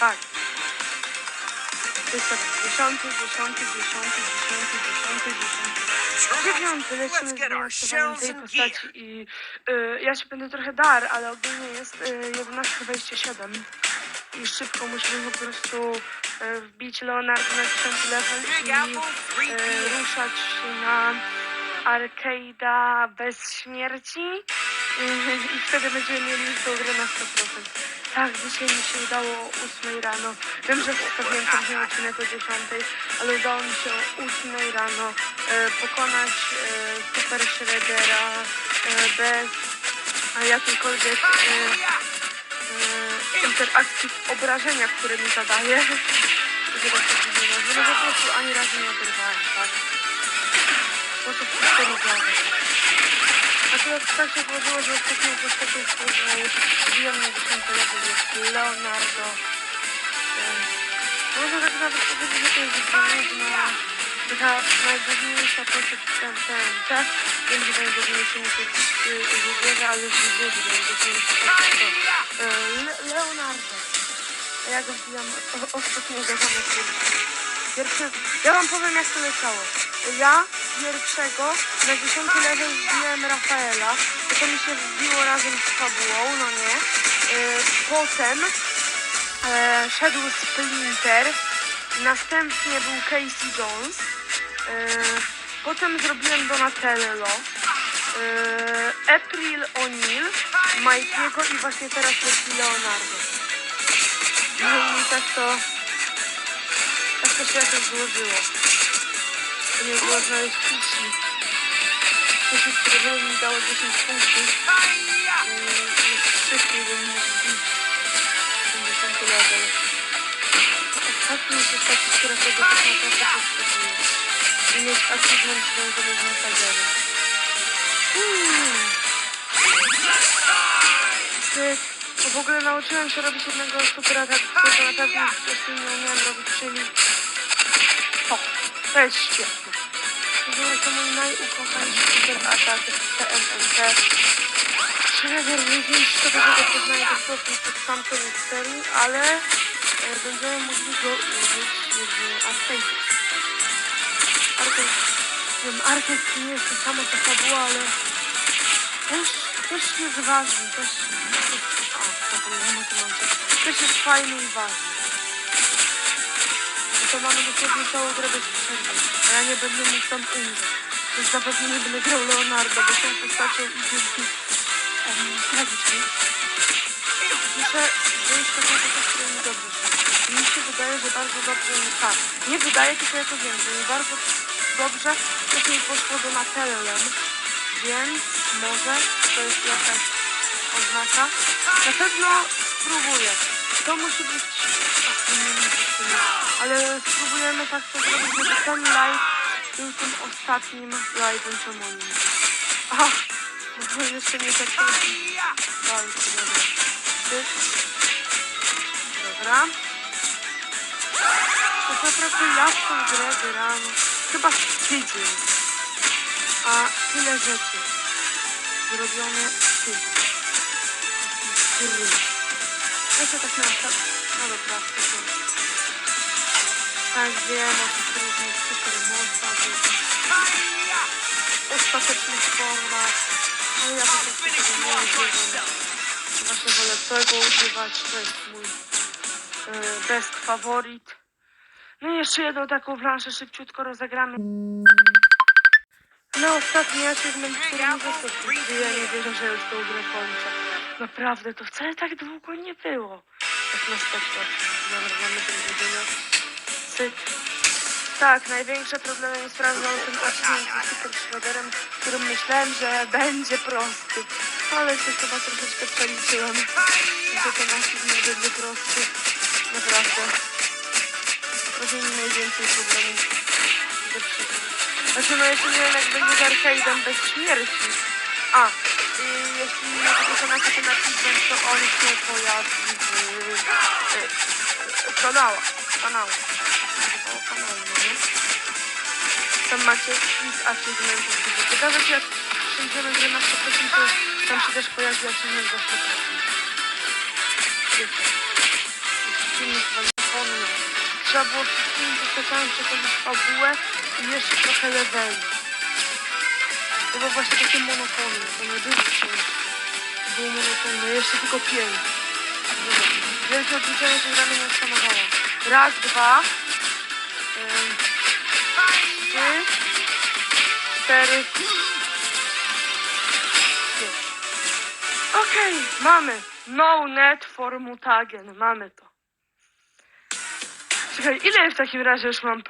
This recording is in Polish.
Tak. To jest tak, dziesiąty, dziesiąty, dziesiąty, dziesiąty, dziesiąty, dziesiąty. Dziewiąty, lecimy z wyjątkowaniem tej postaci i y, ja się będę trochę dar, ale ogólnie jest y, 11.27 i szybko musimy po prostu y, wbić Leonardo na 10 level i y, ruszać na arcade'a bez śmierci y, i wtedy będziemy mieli tą grę na 100%. Tak, dzisiaj mi się udało o 8 rano. Wiem, że wstawiłem ten odcinek o 10, ale udało mi się o 8 rano e, pokonać e, Super Shreddera e, bez e, jakiejkolwiek e, e, interakcji w obrażeniach, które mi zadaje. Tak to. No po prostu ani razu nie oberwałem, tak? Po to wszystko robione. Akurat tak się złożyło, że ostatnią postacią, którą wbijam na 10 level jest Leonardo. Em, Można tak nawet powiedzieć, że to jest główna, taka najważniejsza postać w ten, tak? Wiem, że najważniejszy mi się wybierze, ale już nie będzie najważniejsza postać to e, Le Leonardo. A ja go wbijam ostatniego zamiast Pierwszy, ja wam powiem jak to leciało. Ja pierwszego na 10 level wbiłem Rafaela, to mi się wbiło razem z fabułą, no nie. Yy, potem e, szedł Splinter, następnie był Casey Jones, e, potem zrobiłem Donatello, e, April O'Neil, Mikey'ego i właśnie teraz leci Leonardo. No i tak to, tak to się jakoś złożyło. To nie było znaleźć Kisi. Kisi, które by mi dało 10 punktów. Szybciej bym mógł bić 50 level. Ostatni postaci, która tego tak naprawdę potrzebuje. I mieć achievement związany z. Hmm. Ty, bo w ogóle nauczyłem się robić jednego super ataku, którego na pewno wcześniej nie umiałem robić, czyli to. To jest świetne. To są mój najukochańszy super atak TMNT. Wiem, czy to go poznaje dosłownie pod tamtą serii, ale e, będziemy mogli go użyć w arcade. Arcade, arcade to nie jest to samo co fabuła, ale też, też jest ważny, też, też a, zapomniałem o tym też jest fajny i ważny. To mamy dosłownie całą grę bez przerwy, a ja nie będę mógł tam umrzeć. Więc na pewno nie będę grał Leonardo, bo tą postacią idzie um, tragicznie. Muszę wejść taką postać, która mi dobrze szło. Mi się wydaje, że bardzo dobrze mi tak. Nie wydaje, tylko ja to wiem, że mi bardzo dobrze wcześniej poszło do Natellem, więc może to jest jakaś oznaka. Na pewno spróbuję. To musi być... To jest. Ale spróbujemy tak to zrobić, żeby ten live był tym ostatnim live'em co moim. Ach, bo jeszcze nie tak walki, dobra. Dobra. Tak naprawdę ja w tą grę gram chyba z tydzień. A tyle rzeczy zrobione w tydzień. Ja się tak naprawdę... No dobra, to tak wiem o tych różnych super mocach, ostatecznych formach. No ja po prostu tego nie używam. Właśnie wolę tego używać, to jest mój e, best faworit. No i jeszcze jedną taką planszę szybciutko rozegramy. No ostatni achievement, który mi został. Ja nie wierzę, że już tą grę kończę. Naprawdę, to wcale tak długo nie było. Tak na 100%. Dobra, mamy ten budynek. Cyk. Tak, największe problemy mi sprawdzał ten achievement z Super Shredderem, którym myślałem, że będzie prosty. Ale się chyba troszeczkę przeliczyłem, że ten achievement będzie prosty. Naprawdę. Robi mi najwięcej problemów. Znaczy, no jeszcze nie wiem, jak będzie z arcade'em bez śmierci. A, i jeśli wykonacie ten achievement, to on się pojawi w, w, w kanałach. Kanałach. Chyba o kanale, no nie? Tam macie list achievementów. Ciekawe, czy jak przejdziemy grę na 100%, to tam się też pojawi achievement za 100%. Jest to. Jest silnik trzeba było wszystkimi postaciami przechodzić fabułę i jeszcze trochę leveli. To było właśnie takie monotonne, to nie było ciężkie. Było monotonne, jeszcze tylko pięć. Wielkie odliczenie tej rany nie stanowało. Raz, dwa, trzy, cztery, pięć. Okej, mamy. No net for mutagen, mamy to. Czekaj, ile w takim razie już mam pro?